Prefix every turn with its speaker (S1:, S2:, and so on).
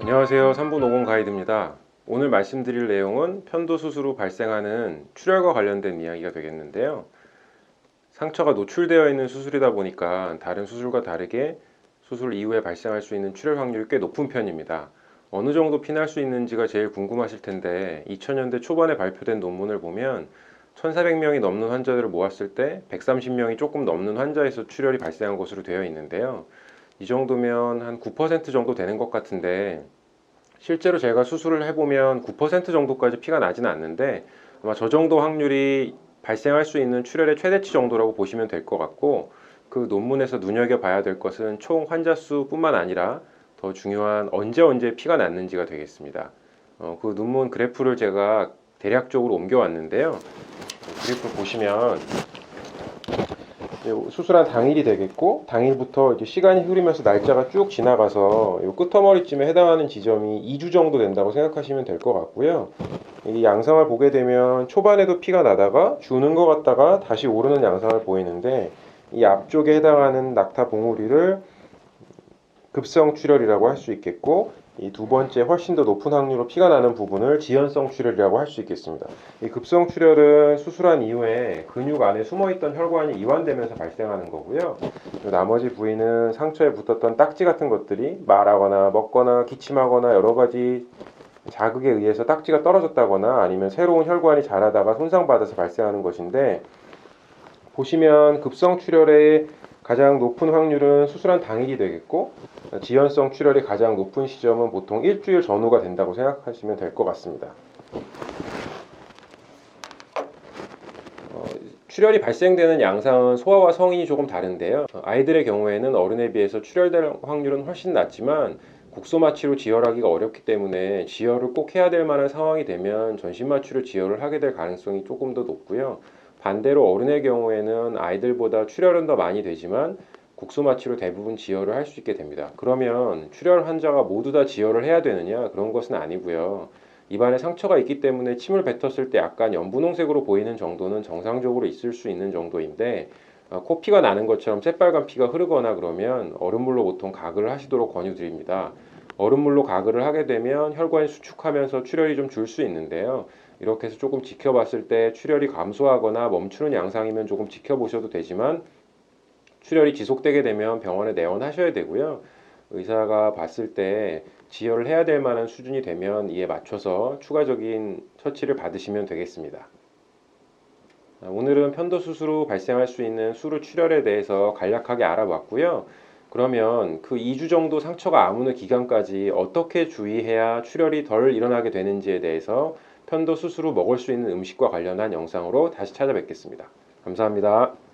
S1: 안녕하세요. 3분 50 가이드입니다. 오늘 말씀드릴 내용은 편도 수술 후 발생하는 출혈과 관련된 이야기가 되겠는데요. 상처가 노출되어 있는 수술이다 보니까 다른 수술과 다르게 수술 이후에 발생할 수 있는 출혈 확률이 꽤 높은 편입니다. 어느 정도 피날 수 있는지가 제일 궁금하실 텐데 2000년대 초반에 발표된 논문을 보면 1400명이 넘는 환자들을 모았을 때 130명이 조금 넘는 환자에서 출혈이 발생한 것으로 되어 있는데요. 이 정도면 한 9% 정도 되는 것 같은데 실제로 제가 수술을 해보면 9% 정도까지 피가 나지는 않는데 아마 저 정도 확률이 발생할 수 있는 출혈의 최대치 정도라고 보시면 될 것 같고 그 논문에서 눈여겨봐야 될 것은 총 환자 수뿐만 아니라 더 중요한 언제 언제 피가 났는지가 되겠습니다. 어, 그 논문 그래프를 제가 대략적으로 옮겨왔는데요. 그래프 보시면 요 수술한 당일이 되겠고 당일부터 이제 시간이 흐르면서 날짜가 쭉 지나가서 요 끄터머리쯤에 해당하는 지점이 2주 정도 된다고 생각하시면 될 것 같고요. 이 양상을 보게 되면 초반에도 피가 나다가 주는 것 같다가 다시 오르는 양상을 보이는데 이 앞쪽에 해당하는 낙타 봉우리를 급성 출혈이라고 할 수 있겠고 이 두 번째 훨씬 더 높은 확률로 피가 나는 부분을 지연성 출혈이라고 할 수 있겠습니다. 이 급성 출혈은 수술한 이후에 근육 안에 숨어있던 혈관이 이완되면서 발생하는 거고요. 그 나머지 부위는 상처에 붙었던 딱지 같은 것들이 말하거나 먹거나 기침하거나 여러 가지 자극에 의해서 딱지가 떨어졌다거나 아니면 새로운 혈관이 자라다가 손상받아서 발생하는 것인데 보시면 급성 출혈의 가장 높은 확률은 수술한 당일이 되겠고 지연성 출혈이 가장 높은 시점은 보통 일주일 전후가 된다고 생각하시면 될 것 같습니다. 어, 출혈이 발생되는 양상은 소아와 성인이 조금 다른데요. 어, 아이들의 경우에는 어른에 비해서 출혈될 확률은 훨씬 낮지만 국소마취로 지혈하기가 어렵기 때문에 지혈을 꼭 해야 될 만한 상황이 되면 전신마취로 지혈을 하게 될 가능성이 조금 더 높고요. 반대로 어른의 경우에는 아이들보다 출혈은 더 많이 되지만 국소 마취로 대부분 지혈을 할 수 있게 됩니다. 그러면 출혈 환자가 모두 다 지혈을 해야 되느냐? 그런 것은 아니고요. 입안에 상처가 있기 때문에 침을 뱉었을 때 약간 연분홍색으로 보이는 정도는 정상적으로 있을 수 있는 정도인데 어, 코피가 나는 것처럼 새빨간 피가 흐르거나 그러면 얼음물로 보통 가글을 하시도록 권유드립니다. 얼음물로 가글을 하게 되면 혈관이 수축하면서 출혈이 좀 줄 수 있는데요. 이렇게 해서 조금 지켜봤을 때 출혈이 감소하거나 멈추는 양상이면 조금 지켜보셔도 되지만 출혈이 지속되게 되면 병원에 내원하셔야 되고요. 의사가 봤을 때 지혈을 해야 될 만한 수준이 되면 이에 맞춰서 추가적인 처치를 받으시면 되겠습니다. 아, 오늘은 편도 수술 후 발생할 수 있는 수루 출혈에 대해서 간략하게 알아봤고요. 그러면 그 2주 정도 상처가 아무는 기간까지 어떻게 주의해야 출혈이 덜 일어나게 되는지에 대해서 편도 후 먹을 수 있는 음식과 관련한 영상으로 다시 찾아뵙겠습니다. 감사합니다.